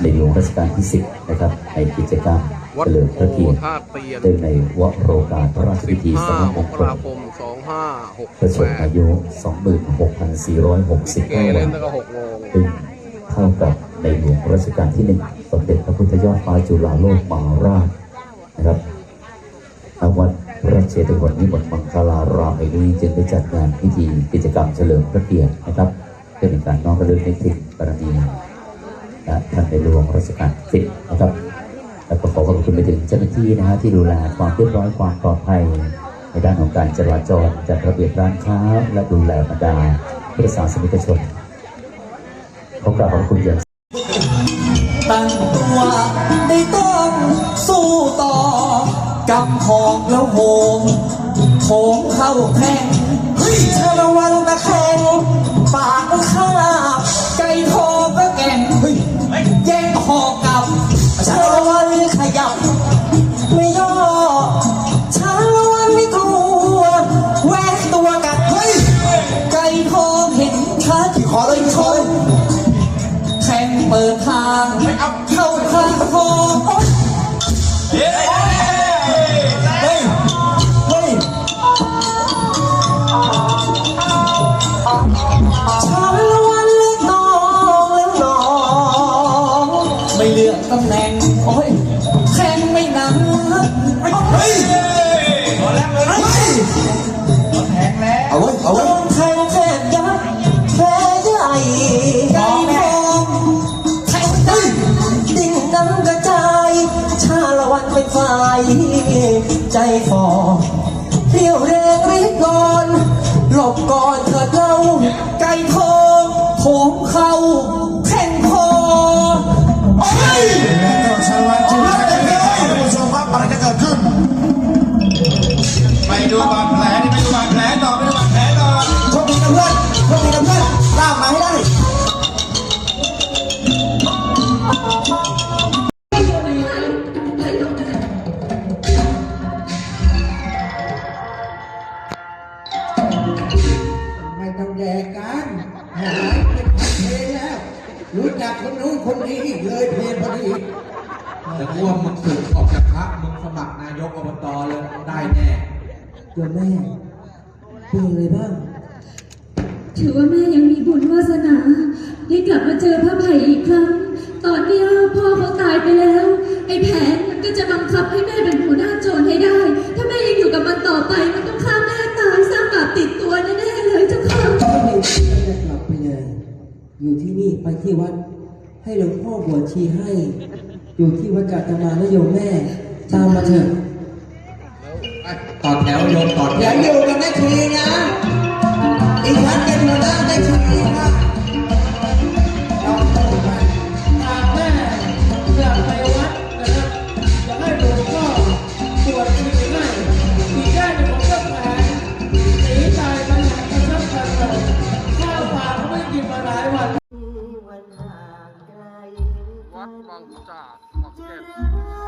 ในหลวงรัชกาลที่ 10 นะครับ ในกิจกรรมวัดเฉลิมพระเกียรติท่าเตียนเนื่องในวโรกาสพระราชพิธีสม15มมงกคลราคมประชมอา2568ยุเก26,465เล่วันนตั้งแต่6โมงซึ่งเท่ากับในหลวงรัชกาลที่หนึ่งสมเด็จพระพุทธยอดฟ้าจุฬาโลกมหาราชนะครับทางวัดพระเชตุพนนิมนต์มังคลารามแห่งนี้จึงได้จัดงานพิธีกิจกรรมเฉลิมพระเกียรตินะครับ เพื่อเป็นการน้อมระลึกนึกถึงบารมีและท่านในหลวงรัชกาลสิบนะครับแล้วก็ขอขอบคุณไปถึงเจ้าหน้าที่นะฮะที่ดูแลความเรียบร้อยความปลอดภัย ในด้านของการจราจรจัดระเบียบร้านค้า และดูแลบรรดาพุทธศาสนิกชนขอกราบขอบคุณอย่างตั้งตัวได้ต้องสู้ต่อกำหอกแล้วโหมโถมเข้าแทงเฮ้ยชาละวัน ไม่เลือกตำแหน่งโอ้ยแทงไม่นานเฮ้ยพอแล้วเลยเฮ้ยแทงแล้วเอาไว้เอาไว้แทงแทบยับแผลใหญ่ไก่ทองแทงได้ดิ่งน้ำกระจายชาละวันเป็นฝ่ายใจฟอเที่ยวแรงรีบก่อนหลบก่อนเถิดเราไก่ทองโถมเข้า รู้จักคนนู้นคนนี้เลยเพลงพอดีแต่กูว่ามึงสึกออกจากพรรคมึงสมัครนายกอบตเลยได้แน่โยมแม่เป็นยังไงบ้าง ถือว่าแม่ยังมีบุญวาสนา ได้กลับมาเจอพระไผ่อีกครั้ง อยู่ที่นี่ไปที่วัด ให้หลวงพ่อบวชชีให้ อยู่ที่วัดกาตมาและโยมแม่ ตามมาเถอะ ต่อแถวโยมต่อแถอย่าวอยู่กับแม่ทีนะต Udah.